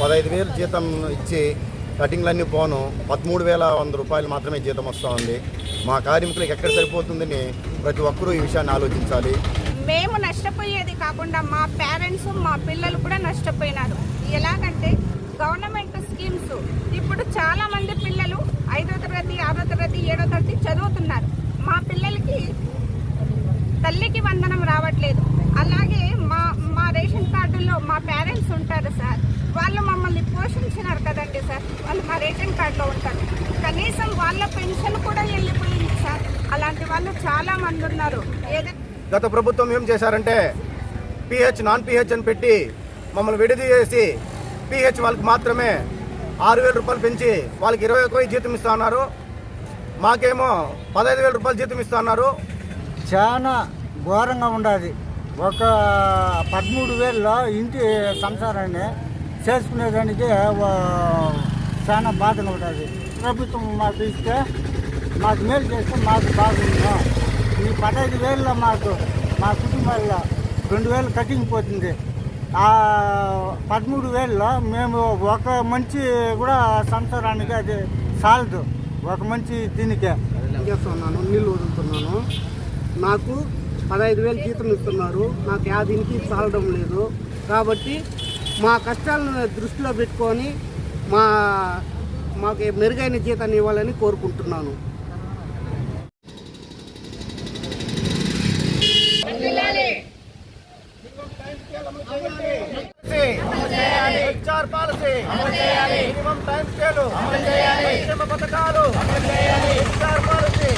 పదహైదు వేలు జీతం ఇచ్చి కటింగ్లన్నీ పోను. పదమూడు వేల వంద రూపాయలు మాత్రమే జీతం వస్తూ ఉంది. మా కార్మికులకు ఎక్కడ సరిపోతుందని ప్రతి ఒక్కరూ ఈ విషయాన్ని ఆలోచించాలి. మేము నష్టపోయేది కాకుండా మా పేరెంట్స్ మా పిల్లలు కూడా నష్టపోయినారు. ఎలాగంటే గవర్నమెంట్ స్కీమ్స్ ఇప్పుడు చాలా మంది పిల్లలు ఐదో తరగతి ఆరో తరగతి ఏడో తరగతి చదువుతున్నారు. మా పిల్లలకి తల్లికి వందనం రావట్లేదు. అలాగే రేషన్ కార్డుల్లో మా పేరెంట్స్ ఉంటారు సార్. వాళ్ళు మమ్మల్ని పోషించినారు కదండి సార్. వాళ్ళు మా రేషన్ కార్డులో ఉంటారు. కనీసం వాళ్ళ పెన్షన్ కూడా వెళ్ళిపోయింది సార్. అలాంటి వాళ్ళు చాలా మంది ఉన్నారు. గత ప్రభుత్వం ఏం చేశారంటే పిహెచ్ నాన్ పిహెచ్ అని పెట్టి మమ్మల్ని విడిది చేసి పిహెచ్ వాళ్ళకి మాత్రమే ఆరు వేల రూపాయలు పెంచి వాళ్ళకి ఇరవై ఒక జీతం ఇస్తా ఉన్నారు మాకేమో పదహైదు వేల రూపాయలు జీతం ఇస్తా ఉన్నారు చాలా ఘోరంగా ఉండదు. ఒక పదమూడు వేలలో ఇంటి సంసారాన్ని చేసుకునేదానికి చాలా బాధగా ఉంటుంది. ప్రభుత్వం మాకు ఇస్తే మాకు మేలు చేస్తే మాకు బాగుంది ఈ పదహైదు వేలలో మాకు మా కుటుంబాల్లో రెండు వేలు కటింగ్ పోతుంది. ఆ పదమూడు వేలలో మేము ఒక మంచి కూడా సంసారానికి అది సాలదు. ఒక మంచి దీనికే. చేస్తున్నాను నీళ్ళు వదులుతున్నాను. నాకు పదహైదు వేలు జీతం ఇస్తున్నారు. నాకు యా దీనికి చాలడం లేదు. కాబట్టి మా కష్టాలను దృష్టిలో పెట్టుకొని మా మాకు మెరుగైన జీతాన్ని ఇవ్వాలని కోరుకుంటున్నాను. HR policy minimum time scale సంక్షేమ పథకాలు HR policy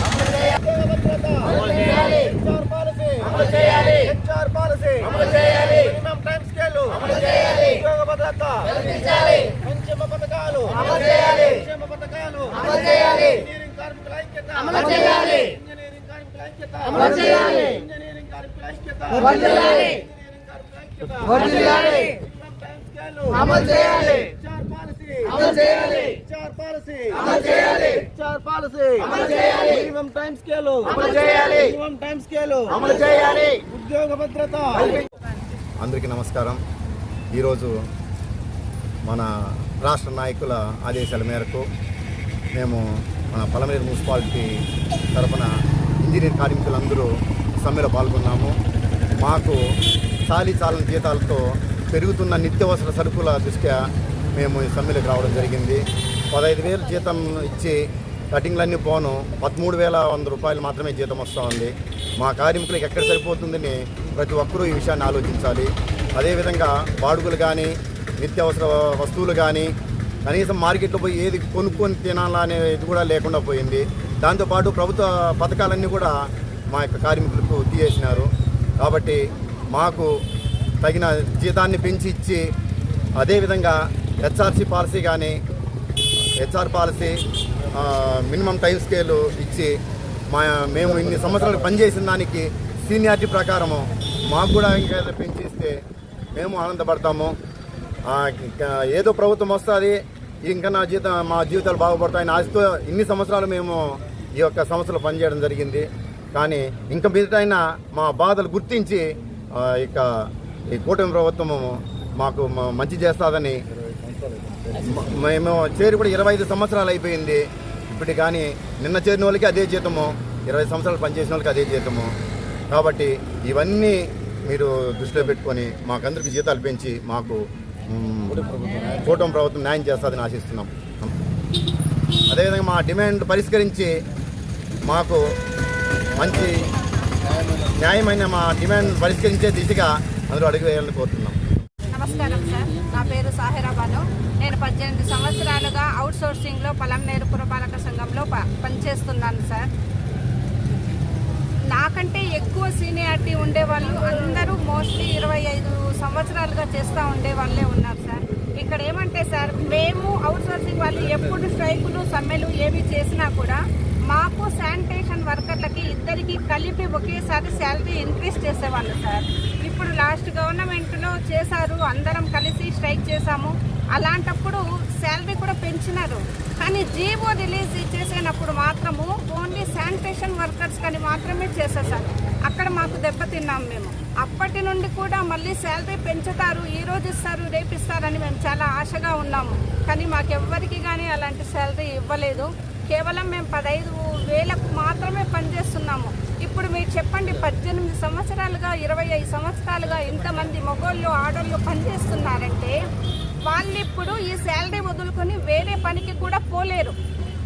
HR policy HR policy minimum time scale ఉద్యోగ భద్రత సంక్షేమ పథకాలు సంక్షేమ పథకాలు ఇంజనీరింగ్ కార్మికుల ఐక్యత ఇంజనీరింగ్ కార్మికుల ఐక్యత ఇంజనీరింగ్ కార్మికుల ఐక్యత ఇంజనీరింగ్ కార్మికుల ఐక్యత అమలు చేయాలి చార్ పాలసీ. అమలు చేయాలి. HR policy. అమలు చేయాలి. HR policy. అమలు చేయాలి. Minimum time scale. అమలు చేయాలి. Minimum time scale. అమలు చేయాలి. ఉద్యోగ భద్రత. అందరికీ నమస్కారం. ఈరోజు మన రాష్ట్ర నాయకుల ఆదేశాల మేరకు మేము మన పలమనేరు మున్సిపాలిటీ తరఫున ఇంజనీర్ కార్మికులందరూ సమ్మెలో పాల్గొన్నాము. మాకు చాలీ చాలని జీతాలతో పెరుగుతున్న నిత్యావసర సరుకుల దృష్ట్యా మేము ఈ సమ్మెలకు రావడం జరిగింది. పదహైదు వేలు జీతం ఇచ్చి కటింగ్లన్నీ పోను. పదమూడు వేల వంద రూపాయలు మాత్రమే జీతం వస్తూ ఉంది. మా కార్మికులకు ఎక్కడ సరిపోతుందని ప్రతి ఒక్కరూ ఈ విషయాన్ని ఆలోచించాలి. అదేవిధంగా బాడుగులు కానీ నిత్యావసర వస్తువులు కానీ కనీసం మార్కెట్లో పోయి ఏది కొనుక్కొని తినాలా అనేది కూడా లేకుండా పోయింది. దాంతోపాటు ప్రభుత్వ పథకాలన్నీ కూడా మా యొక్క కార్మికులకు తీయేసినారు. కాబట్టి మాకు తగిన జీతాన్ని పెంచి ఇచ్చి అదేవిధంగా హెచ్ఆర్సీ పాలసీ కానీ HR policy minimum time scale ఇచ్చి మా మేము ఇన్ని సంవత్సరాలు పనిచేసిన దానికి సీనియారిటీ ప్రకారము మాకు కూడా ఇంకా ఏదో పెంచిస్తే మేము ఆనందపడతాము. ఇంకా ఏదో ప్రభుత్వం వస్తుంది ఇంకా నా జీతం మా జీవితాలు బాగుపడతాయని ఆశతో ఇన్ని సంవత్సరాలు మేము ఈ యొక్క సంవత్సరాలు పనిచేయడం జరిగింది. కానీ ఇంకా మీదటైనా మా బాధలు గుర్తించి ఇక ఈ కూటమి ప్రభుత్వము మాకు మంచి చేస్తుందని మేము చేరి కూడా ఇరవై ఐదు సంవత్సరాలు అయిపోయింది. ఇప్పుడు కానీ నిన్న చేరిన వాళ్ళకి అదే జీతము ఇరవై సంవత్సరాలు పనిచేసిన వాళ్ళకి అదే జీతము. కాబట్టి ఇవన్నీ మీరు దృష్టిలో పెట్టుకొని మాకందరికి జీతాలు పెంచి మాకు కూటమి ప్రభుత్వం న్యాయం చేస్తుందని ఆశిస్తున్నాం. అదేవిధంగా మా డిమాండ్ పరిష్కరించి మాకు మంచి న్యాయమైన మా డిమాండ్ పరిష్కరించే దిశగా అందరూ అడుగు వేయాలని కోరుతున్నాం. నమస్కారం సార్. నా పేరు సాహిరా పద్దెనిమిది సంవత్సరాలుగా అవుట్ సోర్సింగ్లో పలంనేరు పురపాలక సంఘంలో ప- పనిచేస్తున్నాను సార్. నాకంటే ఎక్కువ సీనియారిటీ ఉండేవాళ్ళు అందరూ మోస్ట్లీ ఇరవై ఐదు సంవత్సరాలుగా చేస్తూ ఉండే వాళ్ళే ఉన్నారు సార్. ఇక్కడ ఏమంటే సార్ మేము అవుట్ సోర్సింగ్ వాళ్ళు ఎప్పుడు స్ట్రైకులు సమ్మెలు ఏవి చేసినా కూడా మాకు శానిటేషన్ వర్కర్లకి ఇద్దరికి కలిపి ఒకేసారి శాలరీ ఇంక్రీజ్ చేసేవాళ్ళు సార్. ఇప్పుడు లాస్ట్ గవర్నమెంట్లో చేశారు అందరం కలిసి స్ట్రైక్ చేశాము. అలాంటప్పుడు శాలరీ కూడా పెంచినారు. కానీ జీవో రిలీజ్ చేసేటప్పుడు మాత్రము ఓన్లీ శానిటేషన్ వర్కర్స్ కానీ మాత్రమే చేసేసారు అక్కడ మాకు దెబ్బతిన్నాం మేము. అప్పటి నుండి కూడా మళ్ళీ శాలరీ పెంచుతారు ఈ రోజు ఇస్తారు రేపు ఇస్తారని మేము చాలా ఆశగా ఉన్నాము. కానీ మాకెవ్వరికి కానీ అలాంటి శాలరీ ఇవ్వలేదు. కేవలం మేము పదహైదు వేలకు మాత్రమే పనిచేస్తున్నాము. ఇప్పుడు మీరు చెప్పండి పద్దెనిమిది సంవత్సరాలుగా ఇరవై ఐదు సంవత్సరాలుగా ఇంతమంది మగోళ్ళు ఆడోళ్ళు పనిచేస్తున్నారంటే వాళ్ళు ఇప్పుడు ఈ శాలరీ వదులుకొని వేరే పనికి కూడా పోలేరు.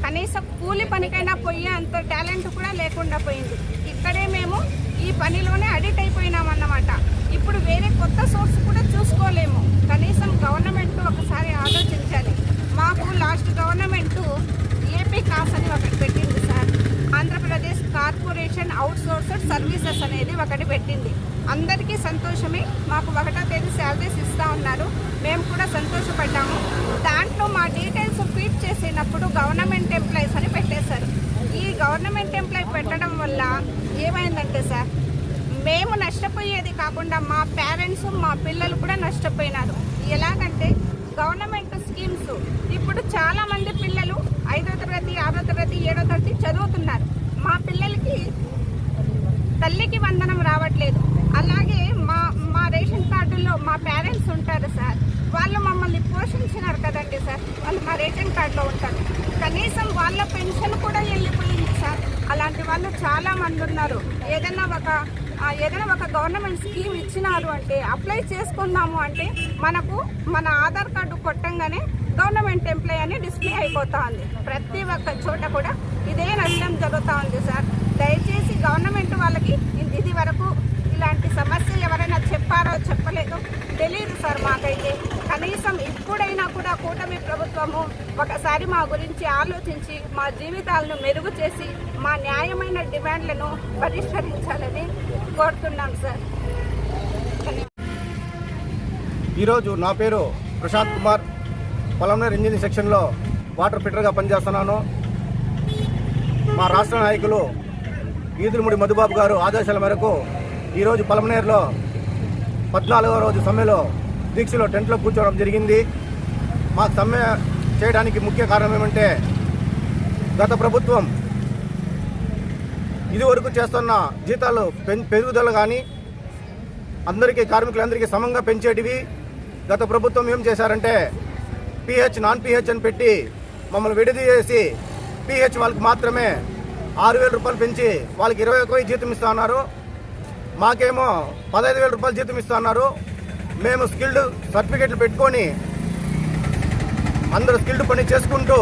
కనీసం కూలి పనికైనా పోయే అంత టాలెంట్ కూడా లేకుండా పోయింది. ఇక్కడే మేము ఈ పనిలోనే అడిక్ట్ అయిపోయినామన్నమాట ఇప్పుడు వేరే కొత్త సోర్స్ కూడా చూసుకోలేము. కనీసం గవర్నమెంట్ ఒకసారి ఆలోచించాలి. మాకు లాస్ట్ గవర్నమెంట్ ఏపీ కాస్ అని ఒకటి పెట్టింది. ఆంధ్రప్రదేశ్ కార్పొరేషన్ అవుట్సోర్స్డ్ సర్వీసెస్ అనేది ఒకటి పెట్టింది. అందరికీ సంతోషమే. మాకు ఒకటో తేదీ శాలరీస్ ఇస్తూ ఉన్నారు. మేము కూడా సంతోషపడ్డాము. దాంట్లో మా డీటెయిల్స్ ఫీడ్ చేసినప్పుడు గవర్నమెంట్ ఎంప్లాయీస్ అని పెట్టేశారు. ఈ గవర్నమెంట్ ఎంప్లాయీ పెట్టడం వల్ల ఏమైందంటే సార్ మేము నష్టపోయేది కాకుండా మా పేరెంట్స్ మా పిల్లలు కూడా నష్టపోయినారు. ఎలాగంటే గవర్నమెంట్ స్కీమ్స్ ఇప్పుడు చాలా మంది పిల్లలు ఐదో తరగతి ఆరో తరగతి ఏడో తరగతి చదువుతున్నారు. మా పిల్లలకి తల్లికి వందనం రావట్లేదు. అలాగే మా మా రేషన్ కార్డుల్లో మా పేరెంట్స్ ఉంటారు సార్. వాళ్ళు మమ్మల్ని పోషించినారు కదండి సార్. వాళ్ళు మా రేషన్ కార్డులో ఉంటారు. కనీసం వాళ్ళ పెన్షన్ కూడా వెళ్ళిపోయింది సార్. అలాంటి వాళ్ళు చాలా మంది ఉన్నారు. ఏదైనా ఒక ఏదైనా ఒక గవర్నమెంట్ స్కీమ్ ఇచ్చినారు అంటే అప్లై చేసుకుందాము అంటే మనకు మన ఆధార్ కార్డు కొట్టంగానే గవర్నమెంట్ ఎంప్లాయ్ అని డిస్ప్లే అయిపోతా ఉంది ప్రతి ఒక్క చోట కూడా ఇదే నష్టం జరుగుతూ ఉంది సార్. దయచేసి గవర్నమెంట్ వాళ్ళకి ఇది వరకు ఇలాంటి సమస్యలు ఎవరైనా చెప్పారో చెప్పలేదో. తెలియదు సార్ మాకైతే. కనీసం ఇప్పుడైనా కూడా కూటమి ప్రభుత్వము ఒకసారి మా గురించి ఆలోచించి మా జీవితాలను మెరుగు చేసి మా న్యాయమైన డిమాండ్లను పరిష్కరించాలని కోరుతున్నాం సార్. ఈరోజు నా పేరు ప్రశాంత్ కుమార్. పొలంలో ఇంజనీరింగ్ సెక్షన్లో వాటర్ ఫిట్టర్గా పనిచేస్తున్నాను. మా రాష్ట్ర నాయకులు ఈదురుముడి మధుబాబు గారు ఆదేశాల మేరకు ఈరోజు పొలంనేరులో పద్నాలుగో రోజు సమ్మెలో దీక్షలో టెంట్లో కూర్చోవడం జరిగింది. మాకు సమ్మె చేయడానికి ముఖ్య కారణం ఏమంటే గత ప్రభుత్వం ఇదివరకు చేస్తున్న జీతాలు పెం పెరుగుదల కానీ అందరికీ కార్మికులందరికీ సమంగా పెంచేటివి. గత ప్రభుత్వం ఏం చేశారంటే పిహెచ్ నాన్ పిహెచ్ అని పెట్టి మమ్మల్ని విడదీసి పిహెచ్ వాళ్ళకి మాత్రమే ఆరు వేల రూపాయలు పెంచి వాళ్ళకి ఇరవై ఒక జీతం ఇస్తా ఉన్నారు మాకేమో పదహైదు వేల రూపాయలు జీతం ఇస్తా ఉన్నారు మేము స్కిల్డ్ సర్టిఫికెట్లు పెట్టుకొని అందరూ స్కిల్డ్ పని చేసుకుంటూ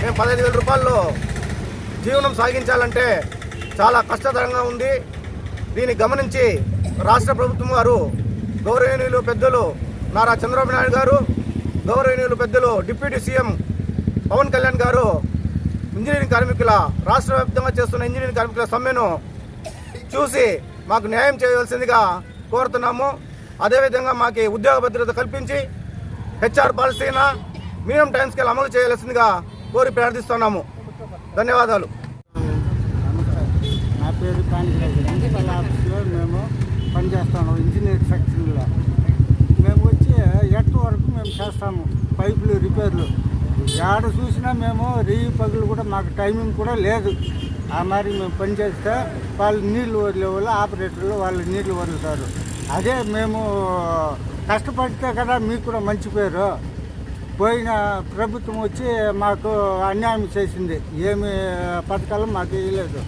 మేము పదహైదు వేల రూపాయల్లో జీవనం సాగించాలంటే చాలా కష్టతరంగా ఉంది. దీన్ని గమనించి రాష్ట్ర ప్రభుత్వం వారు గౌరవనీయులు పెద్దలు నారా చంద్రబాబు నాయుడు గారు గౌరవనీయులు పెద్దలు డిప్యూటీ సీఎం పవన్ కళ్యాణ్ గారు ఇంజనీరింగ్ కార్మికుల రాష్ట్ర వ్యాప్తంగా చేస్తున్న ఇంజనీరింగ్ కార్మికుల సమ్మెను చూసి మాకు న్యాయం చేయవలసిందిగా కోరుతున్నాము. అదేవిధంగా మాకు ఉద్యోగ భద్రత కల్పించి హెచ్ఆర్ పాలసీన మినిమం టైం స్కేల్ అమలు చేయాల్సిందిగా కోరి ప్రార్థిస్తున్నాము. ధన్యవాదాలు. నా పేరు ఆఫీస్లో మేము పనిచేస్తాము ఇంజనీర్ సెక్షన్లో. మేము వచ్చి ఎట్ వరకు మేము చేస్తాము? పైపులు రిపేర్లు. ఏడ చూసినా మేము రేయి పగులు కూడా మాకు టైమింగ్ కూడా లేదు. ఆ మరి మేము పని చేస్తే వాళ్ళు నీళ్ళు వదిలే వాళ్ళు ఆపరేటర్లు వాళ్ళు నీళ్ళు వదులుతారు. అదే మేము కష్టపడితే కదా మీకు కూడా మంచి పేరు. పోయిన ప్రభుత్వం వచ్చి మాకు అన్యాయం చేసింది. ఏమి పథకాలు మాకు ఇవ్వలేదు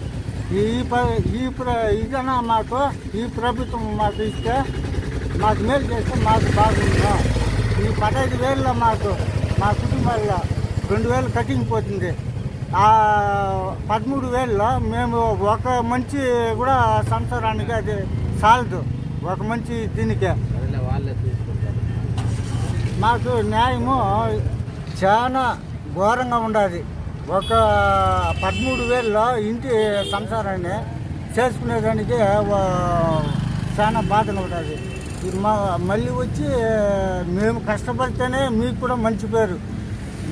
ఈ ప ఈ ప్ర ఇదన మాకు ఈ ప్రభుత్వం మాకు ఇస్తే మాకు మేలు చేస్తే మాకు బాగుందా. ఈ పదహైదు వేలలో మాకు మా కుటుంబాల్లో రెండు వేలు కటింగ్ పోతుంది. ఆ పదమూడు వేలలో మేము ఒక మంచి కూడా సంవత్సరానికి అది చాలదు ఒక మంచి దీనికే. మాకు న్యాయము చాలా ఘోరంగా ఉండాలి ఒక పదమూడు వేలలో ఇంటి సంసారాన్ని చేసుకునేదానికి చాలా బాధగా ఉంటుంది మా మళ్ళీ వచ్చి మేము కష్టపడితేనే మీకు కూడా మంచి పేరు.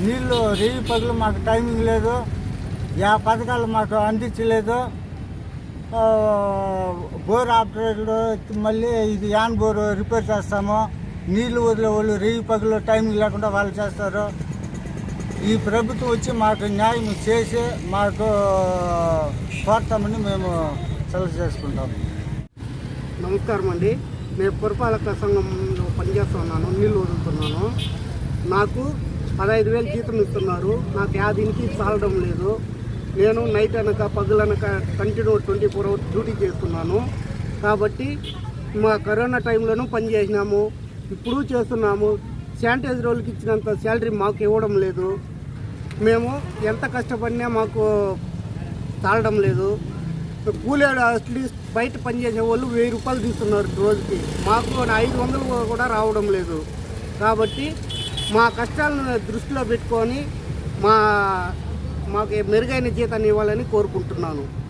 నీళ్ళు రేయి పదులు మాకు టైమింగ్ లేదు. యా పథకాలు మాకు అందించలేదు. బోర్ ఆపరేటర్లు మళ్ళీ ఇది యాన్ బోర్ రిపేర్ చేస్తాము. నీళ్ళు వదిలే వాళ్ళు రేయి పగులు టైమింగ్ లేకుండా వాళ్ళు చేస్తారు. ఈ ప్రభుత్వం వచ్చి మాకు న్యాయం చేసి మాకు కోరుతామని మేము సెలవు చేసుకుంటాం. నమస్కారం అండి నేను పురపాలక సంఘంలో పనిచేస్తున్నాను నీళ్ళు వదులుతున్నాను. నాకు పదహైదు వేలు జీతం ఇస్తున్నారు. నాకు యాదినికి చాలడం లేదు. నేను నైట్ అనక పగులనక continue twenty four hours duty చేస్తున్నాను. కాబట్టి మా కరోనా టైంలోనూ పని చేసినాము. ఇప్పుడు చేస్తున్నాము. శానిటైజర్ వాళ్ళకి ఇచ్చినంత శాలరీ మాకు ఇవ్వడం లేదు. మేము ఎంత కష్టపడినా మాకు తాళడం లేదు. కూలేడు అట్లీస్ట్ బయట పనిచేసే వాళ్ళు వెయ్యి రూపాయలు తీస్తున్నారు రోజుకి. మాకు ఐదు వందలు కూడా రావడం లేదు. కాబట్టి మా కష్టాలను దృష్టిలో పెట్టుకొని మా మాకు మెరుగైన జీతాన్ని ఇవ్వాలని కోరుకుంటున్నాను.